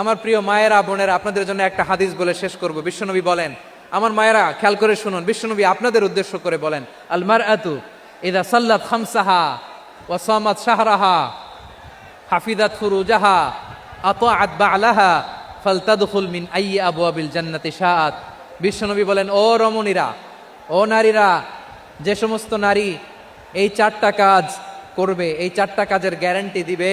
আমার প্রিয় মায়েরা, বোনেরা, আপনাদের জন্য একটা হাদিস বলে শেষ করব। বিশ্বনবী বলেন, আমার মায়েরা, খেয়াল করে শুনুন, বিশ্বনবী আপনাদের উদ্দেশ্য করে বলেন আলমার আতু ইদা সাল্লাত খামসাহা ওয়াসামাত শাহরাহা হাফিদাত ফুরুজাহা আতাআত বালাহা ফালতাদখুল মিন আই আবু আবিল জান্নাতি শাআত। বিশ্বনবী বলেন, ও রমণীরা, ও নারীরা, যে সমস্ত নারী এই চারটা কাজ করবে, এই চারটা কাজের গ্যারান্টি দিবে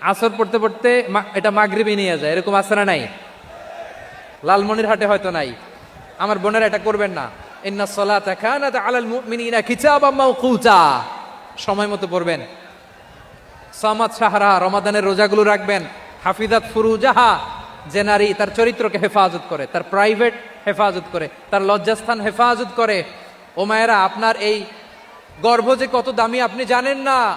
আসর পড়তে পড়তে এটা মাগরিবে নিয়ে যায়, এরকম আসরা নাই? লালমনির হাটে হয়তো নাই। আমার বোনেরা এটা করবেন না। ইন্না সলাতা কানাত আলাল মুমিনিনা কিতাবাম মাওকুতা। সময় মতো পড়বেন। সামাদ সাহারা রমাদানের রোজাগুলো রাখবেন। হাফিজাত ফুরুজাহা, যে নারী তার চরিত্রকে হেফাজত করে, তার প্রাইভেট হেফাজত করে, তার লজ্জাস্থান হেফাজত করে। ও মায়েরা, আপনার এই গর্ভ যে কত দামি, আপনি জানেন না?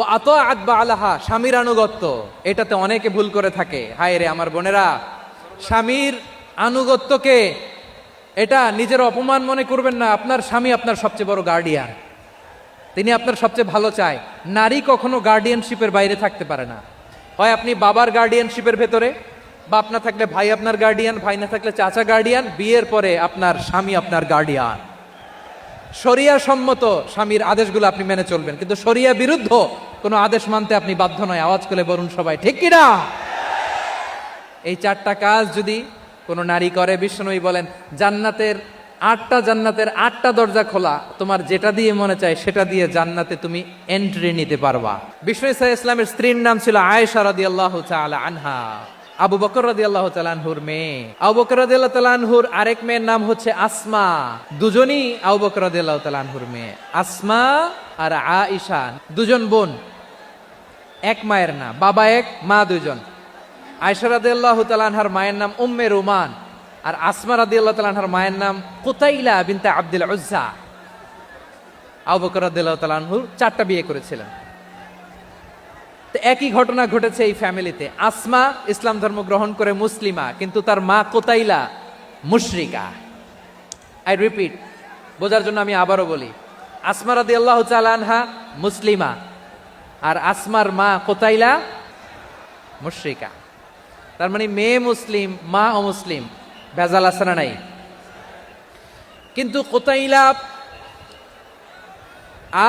ও আত আতবা আলাহা স্বামীর আনুগত্য। এটাতে অনেকে ভুল করে থাকে। হায় রে আমার বোনেরা, স্বামীর আনুগত্যকে এটা নিজের অপমান মনে করবেন না। আপনার স্বামী আপনার সবচেয়ে বড় গার্ডিয়ান তিনি আপনার সবচেয়ে ভালো চায়। নারী কখনো গার্ডিয়ানশিপের বাইরে থাকতে পারে না। হয় আপনি বাবার গার্ডিয়ানশিপের ভেতরে, বাপ না থাকলে ভাই আপনার গার্ডিয়ান ভাই না থাকলে চাচা গার্ডিয়ান বিয়ের পরে আপনার স্বামী আপনার গার্ডিয়ান শরিয়া সম্মত স্বামীর আদেশগুলো আপনি মেনে চলবেন। কিন্তু শরিয়া বিরুদ্ধ কোনো আদেশ মানতে আপনি বাধ্য নয়। আওয়াজ করে বলুন সবাই, ঠিক কিনা এই চারটা কাজ যদি কোনো নারী করে বিষ্ণুই বলেন, জান্নাতের আটটা জান্নাতের আটটা দরজা খোলা, তোমার যেটা দিয়ে মনে চায় সেটা দিয়ে জান্নাতে তুমি এন্ট্রি নিতে পারবা। বিষ্ণু ইসা ইসলামের স্ত্রীর নাম ছিল আয়েশা রাদিয়াল্লাহু আল্লাহ আনহা। আবু বকর রাদি আল্লাহ তালানহুর মেয়ে। আবু বকর রাদি আল্লাহ তালানহুর আরেক মেয়ের নাম হচ্ছে আসমা। দুজনই আবু বকর রাদি আল্লাহ তালানহুর মেয়ে। আসমা আর আয়েশা দুজন বোন। এক মায়ের না বাবা এক, মা দুজন। আয়সা আল্লাহ তালানহার মায়ের নাম উম্মে রুমান। আর আসমা রাদিয়াল্লাহ তালানহার মায়ের নাম কুতাইলা বিনতা আব্দুল উজ্জা। আবু বকর রাদিয়াল্লাহ তালানহুর চারটা বিয়ে করেছিলেন। তো একই ঘটনা ঘটেছে এই ফ্যামিলিতে। আসমা ইসলাম ধর্ম গ্রহণ করে মুসলিমা, কিন্তু তার মা কোতাইলা মুশরিকা। আই রিপিট বোঝার জন্য আমি আবারও বলি, আসমা রাদিয়াল্লাহ তালানহা মুসলিমা, আর আসমার মা কোতাইলা মুশরিকা। তার মানে মেয়ে মুসলিম, মা অমুসলিম, ভেজাল আসানা নাই? কিন্তু কোতাইলা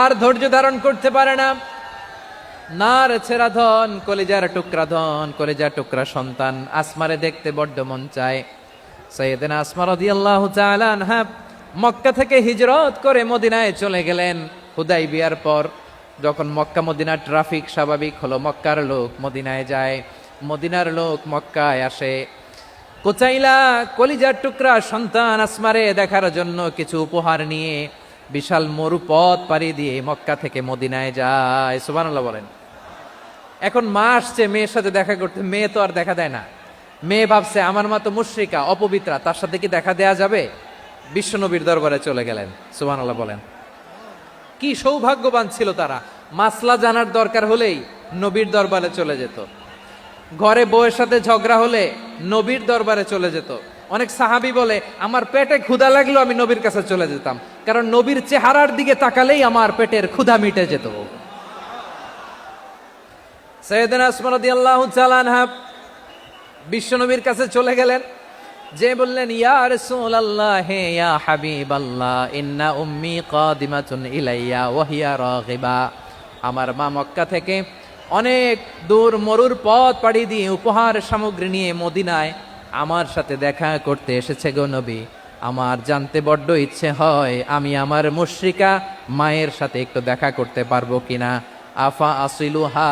আর ধৈর্য ধারণ করতে পারে না। না রে ছেড়া ধন, কলেজার টুকরা ধন, কলেজার টুকরা সন্তান, আসমারে দেখতে বড্ড মন চায়। সৈয়দিন আসমা রাদিয়াল্লাহু তাআলা আনহা মক্কা থেকে হিজরত করে মদিনায় চলে গেলেন হুদাই বিয়ার পর। যখন মক্কা মদিনার ট্রাফিক স্বাভাবিক হলো, মক্কার লোক মদিনায় যায়, মদিনার লোক মক্কায় আসে। কোচাইলা কলিজার টুকরা সন্তান আসমারে দেখার জন্য কিছু উপহার নিয়ে বিশাল মরুপথ পাড়ি দিয়ে মক্কা থেকে মদিনায় যায়। সুবহানাল্লাহ বলেন। এখন মা আসছে মেয়ের সাথে দেখা করতে, মেয়ে তো আর দেখা দেয় না। মেয়ে ভাবছে, আমার মা তো মুশ্রিকা, অপবিত্রা, তার সাথে কি দেখা দেয়া যাবে? বিশ্বনবীর দরবারে চলে গেলেন, সুবহানাল্লাহ বলেন। কি সৌভাগ্যবান ছিল তারা। মাসলা জানার দরকার হলেই নবীর দরবারে চলে যেত। ঘরে বউয়ের সাথে ঝগড়া হলে নবীর দরবারে চলে যেত। অনেক সাহাবি বলে, আমার পেটে ক্ষুধা লাগল আমি নবীর কাছে চলে যেতাম। কারণ নবীর চেহারার দিকে তাকালেই আমার পেটের ক্ষুধা মিটে যেত। সৈয়দিন আসমান রাদিয়াল্লাহু তাআলা আনহা বিশ্বনবীর কাছে চলে গেলেন। যে বললেন, ইয়া রাসূলুল্লাহ হে ইয়া হাবিবাল্লাহ, ইন্না উম্মি কাদিমাতুন ইলাইয়া, ওয়া হিয়া রাগিবা। আমার মা মক্কা থেকে অনেক দূর মরুর পথ পাড়ি দিয়ে উপহার সামগ্রী নিয়ে মদিনায় আমার সাথে দেখা করতে এসেছে গো নবী। আমার জানতে বড্ড ইচ্ছে হয় আমি আমার মুশরিকা মায়ের সাথে একটু দেখা করতে পারব কিনা। আফা আসিলুহা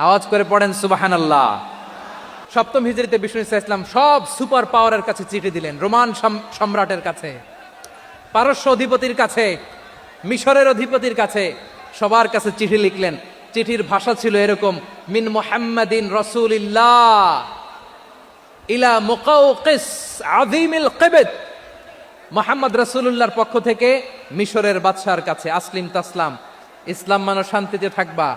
আওয়াজ করে পড়েন সুবাহান আল্লাহ সপ্তম হিজড়িতে বিষ্ণু ইসা ইসলাম সব সুপার পাওয়ারের কাছে চিঠি দিলেন, রোমান সাম- সম্রাটের কাছে, পারস্য অধিপতির কাছে, মিশরের অধিপতির কাছে, সবার কাছে চিঠি লিখলেন। চিঠির ভাষা ছিল এরকম, মিন মোহাম্মদিন রসুলিল্লাহ ইলা মুকাউকিস আযীমিল কিবত। মোহাম্মদ রসুল্লাহর পক্ষ থেকে মিশরের বাদশার কাছে, আসলিম তাসলাম, ইসলাম মানো শান্তিতে থাকবা।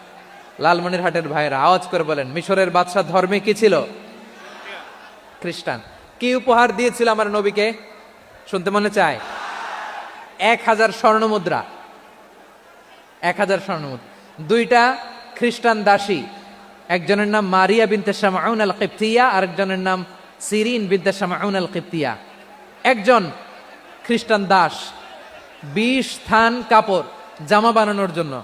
লালমনিরহাটের ভাইয়েরা, আওয়াজ করে বলেন, মিশরের বাদশাহ ধর্মে কি ছিল? খ্রিস্টান। কি উপহার দিয়েছিল আমার নবীকে? শুনতে মনে চায়? এক হাজার স্বর্ণ মুদ্রা। এক হাজার স্বর্ণ মুদ্রা। দুইটা খ্রিস্টান দাসী। একজনের নাম মারিয়া বিনতে শামাউন আল কিপ্তিয়া আরেকজনের নাম সিরিন বিনতে শামাউন আল কিপ্তিয়া একজন খ্রিস্টান দাস, বিশ থান কাপড়, জামা বানানোর জন্য।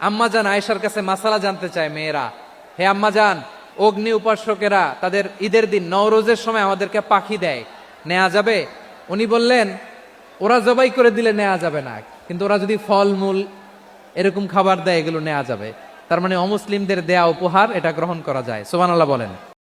আম্মা যান আয়েশার কাছে মাসালা জানতে চায় মেয়েরা। হে আম্মা যান অগ্নি উপাসকেরা তাদের ঈদের দিন নওরোজের সময় আমাদেরকে পাখি দেয়। নেওয়া যাবে? উনি বললেন, ওরা জবাই করে দিলে নেওয়া যাবে না। কিন্তু ওরা যদি ফলমূল এরকম খাবার দেয়, এগুলো নেওয়া যাবে। তার মানে অমুসলিমদের দেয়া উপহার, এটা গ্রহণ করা যায়। সোমান আল্লাহ বলেন।